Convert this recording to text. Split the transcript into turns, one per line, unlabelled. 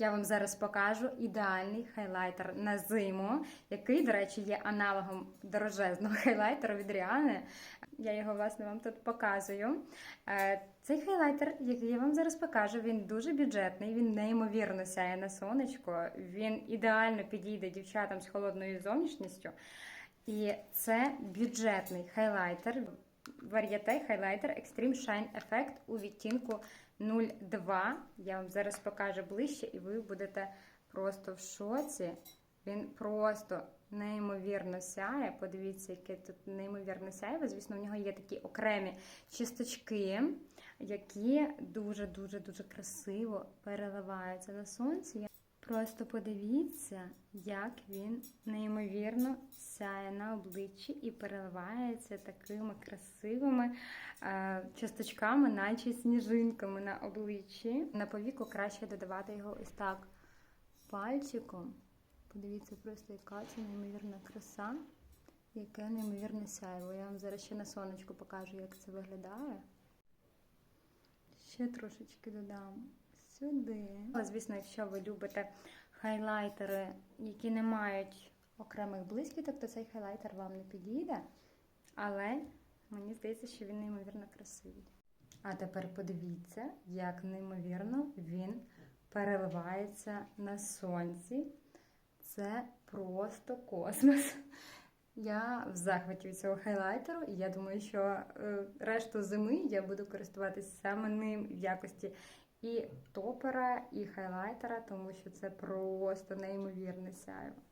Я вам зараз покажу ідеальний хайлайтер на зиму, який, до речі, є аналогом дорожезного хайлайтеру від Ріани. Я його, власне, вам тут показую. Е, Цей хайлайтер, який я вам зараз покажу, він дуже бюджетний, він неймовірно сяє на сонечко, він ідеально підійде дівчатам з холодною зовнішністю. І це бюджетний хайлайтер. Вар'єте хайлайтер Extreme Shine Effect у відтінку 02. Я вам зараз покажу ближче, і ви будете просто в шоці. Він просто неймовірно сяє. Подивіться, яке тут неймовірно сяє. Звісно, в нього є такі окремі чисточки, які дуже-дуже дуже красиво переливаються на сонці. Просто подивіться, як він неймовірно сяє на обличчі і переливається такими красивими е, часточками, наче сніжинками на обличчі. На повіку краще додавати його ось так пальчиком. Подивіться просто, яка це неймовірна краса, яке неймовірне сяйво. Я вам зараз ще на сонечку покажу, як це виглядає. Ще трошечки додам сюди. Звісно, якщо ви любите хайлайтери, які не мають окремих блискіток, то цей хайлайтер вам не підійде. Але мені здається, що він неймовірно красивий. А тепер подивіться, як неймовірно він переливається на сонці. Це просто космос. Я в захваті від цього хайлайтеру, і я думаю, що е, решту зими я буду користуватися саме ним в якості і топера, і хайлайтера, тому що це просто неймовірне сяйво.